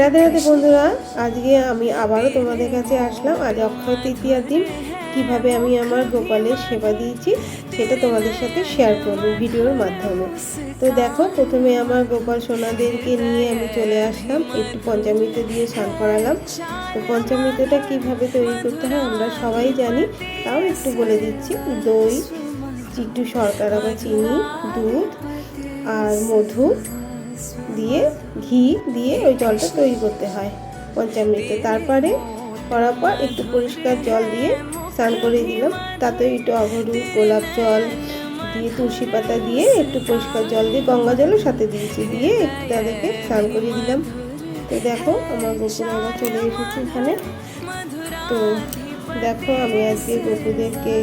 রাধে রাধে বন্ধুরা, আজকে আমি আবারও তোমাদের কাছে আসলাম। আজ অক্ষয় তৃতীয়ার দিন। কীভাবে আমি আমার গোপালের সেবা দিয়েছি, সেটা তোমাদের সাথে শেয়ার করব ভিডিওর মাধ্যমে। তো দেখো, প্রথমে আমার গোপাল সোনাদেরকে নিয়ে আমি চলে আসলাম। একটু পঞ্চামৃত দিয়ে স্নান করালাম। তো পঞ্চামৃতটা কীভাবে তৈরি করতে হয় আমরা সবাই জানি, তাও একটু বলে দিচ্ছি। দই, একটু শর্করা বা চিনি, দুধ আর মধু। দিয়ে, ঘি দিয়ে ওই জলটা তৈরি করতে হয় পঞ্চামৃত তারপরে করার পর একটু পরিষ্কার জল দিয়ে স্নান করে দিলাম। তাতে একটু অভরু গোলাপ জল দিয়ে, তুলসী পাতা দিয়ে একটু পরিষ্কার জল দিয়ে, গঙ্গা জলও সাথে দিয়েছি, দিয়ে একটু তাদেরকে স্নান করিয়ে দিলাম। তো দেখো, আমার গোপুরা চলে এসেছে এখানে। তো দেখো, আমি আজকে গোপুদেরকে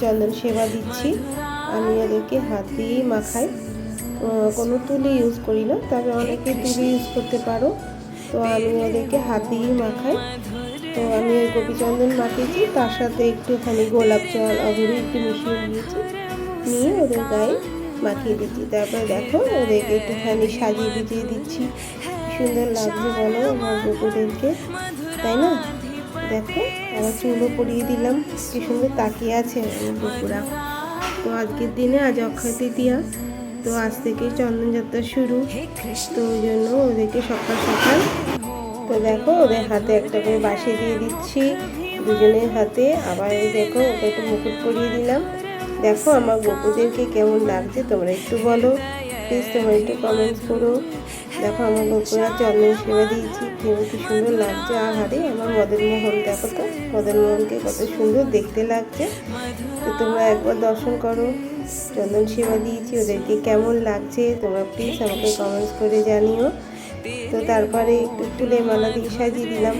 চন্দন সেবা দিচ্ছি। আমি ওদেরকে হাত দিয়েই মাখাই। কোনো তুলি ইউজ করি না। তবে অনেকে তুলি ইউজ করতে পারো। তো আমি ওদেরকে হাত দিয়েই মাখাই। তো আমি ওই গোপী চন্দন মাখিয়েছি। তার সাথে একটুখানি গোলাপ জল অগরু একটু মিশিয়ে দিয়েছি নিয়ে ওদের গায়ে মাখিয়ে দিচ্ছি। তারপরে দেখো, ওদেরকে একটুখানি সাজিয়ে গুজিয়ে দিচ্ছি। সুন্দর লাগছে বলো আমার গোপুদেরকে। তাই না? দেখো, আবার চুলও পরিয়ে দিলাম। কি সুন্দর তাকিয়ে আছে আমার গোপুরা। তো আজকের দিনে আজ অক্ষয় তৃতীয়া। তো আজ থেকে চন্দনযাত্রা শুরু। তো ওই জন্য ওদেরকে সকাল সকাল, তো দেখো ওদের হাতে একটা করে বাসি দিয়ে দিচ্ছি। দুজনের হাতে। আবার এই দেখো, ওকে একটু মুকুট পরিয়ে দিলাম। দেখো আমার গোপুদেরকে কেমন লাগছে, তোমরা একটু বলো। প্লিজ তোমরা একটু কমেন্টস করো। দেখো আমার গোপুরা চন্দন সেবা দিয়েছি, কেমন কি সুন্দর লাগছে। আর হারে আমার মদন মোহন দেখো তো মদন মোহনকে কত সুন্দর দেখতে লাগছে। তো তোমরা একবার দর্শন করো। চন্দন সেবা দিয়েছি, ওদেরকে কেমন লাগছে তোমরা প্লিজ আমাকে কমেন্টস করে জানিও। তো তারপরে একটু ফুলের মালা দিয়ে সাজিয়ে দিলাম।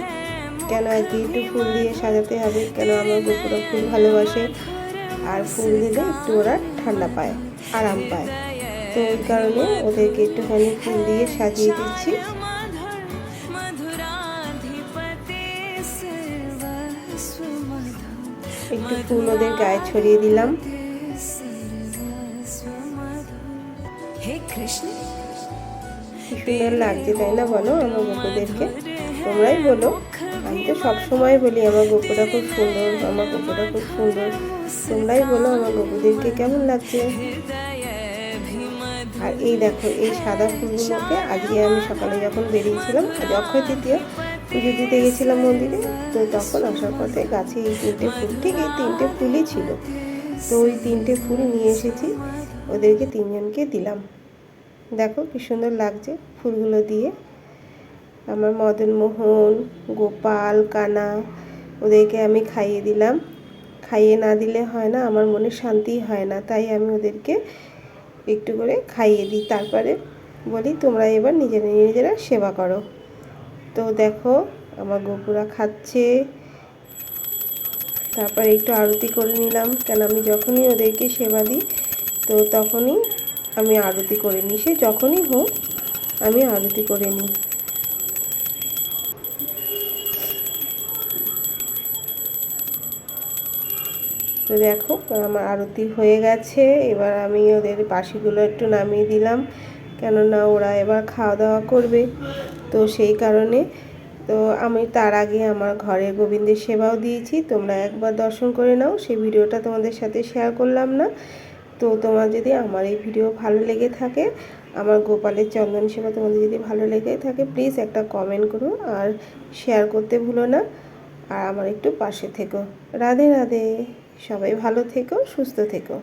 কেন আজকে একটু ফুল দিয়ে সাজাতে হবে? কেন আমার গোপুরা ফুল ভালোবাসে? আর ফুল দিলে একটু ওরা ঠান্ডা পায়, আরাম পায়। তো ওই কারণে ওদেরকে একটুখানি ফুল দিয়ে সাজিয়ে দিচ্ছি। একটু ফুল ওদের গায়ে ছড়িয়ে দিলাম। কৃষ্ণ সুন্দর লাগছে, তাই না বলো আমার গোপুদেরকে তোমরাই বলো। আমি তো সবসময় বলি আমার গোপুটা খুব সুন্দর, আমার গোপুটা খুব সুন্দর। তোমরাই বলো আমার গোপুদেরকে কেমন লাগছে? আর এই দেখো, এই সাদা ফুলগুলোকে আজকে আমি সকালে যখন বেরিয়েছিলাম, আজ অক্ষয় তৃতীয়, পুজো দিতে গেছিলাম মন্দিরে, তো তখন আসার পথে গাছে এই তিনটে ফুল, ঠিক এই তিনটে ফুলই ছিল। তো ওই তিনটে ফুল নিয়ে এসেছি, ওদেরকে তিনজনকে দিলাম। দেখো কি সুন্দর লাগছে ফুলগুলো দিয়ে। আমার মদন মোহন, গোপাল, কানা, ওদেরকে আমি খাইয়ে দিলাম। খাইয়ে না দিলে হয় না, আমার মনে শান্তি হয় না, তাই আমি ওদেরকে একটু করে খাইয়ে দিই। তারপরে বলি, তোমরা এবার নিজেরা নিজেরা সেবা করো। তো দেখো, আমার গোপুরা খাচ্ছে। তারপরে একটু আরতি করে নিলাম, কেন আমি যখনই ওদেরকে সেবা দিই, তো তখনই আমি আরতি করে নিই। সে যখনই হোক, আমি আরতি করে নিই। তো দেখো, আমার আরতি হয়ে গেছে। এবার আমি ওদের বাসিগুলো একটু নামিয়ে দিলাম। কেননা ওরা এবার খাওয়া দাওয়া করবে। তো সেই কারণে, তো আমি তার আগে আমার ঘরে গোবিন্দের সেবাও দিয়েছি। তোমরা একবার দর্শন করে নাও। সেই ভিডিওটা তোমাদের সাথে শেয়ার করলাম না। তো তোমার যদি আমার এই ভিডিও ভালো লেগে থাকে, আমার গোপালের চন্দন সেবা তোমাদের যদি ভালো লেগে থাকে প্লিজ একটা কমেন্ট করো আর শেয়ার করতে ভুলো না। আর আমার একটু পাশে থেকো। রাধে রাধে। সবাই ভালো থেকো, সুস্থ থেকো।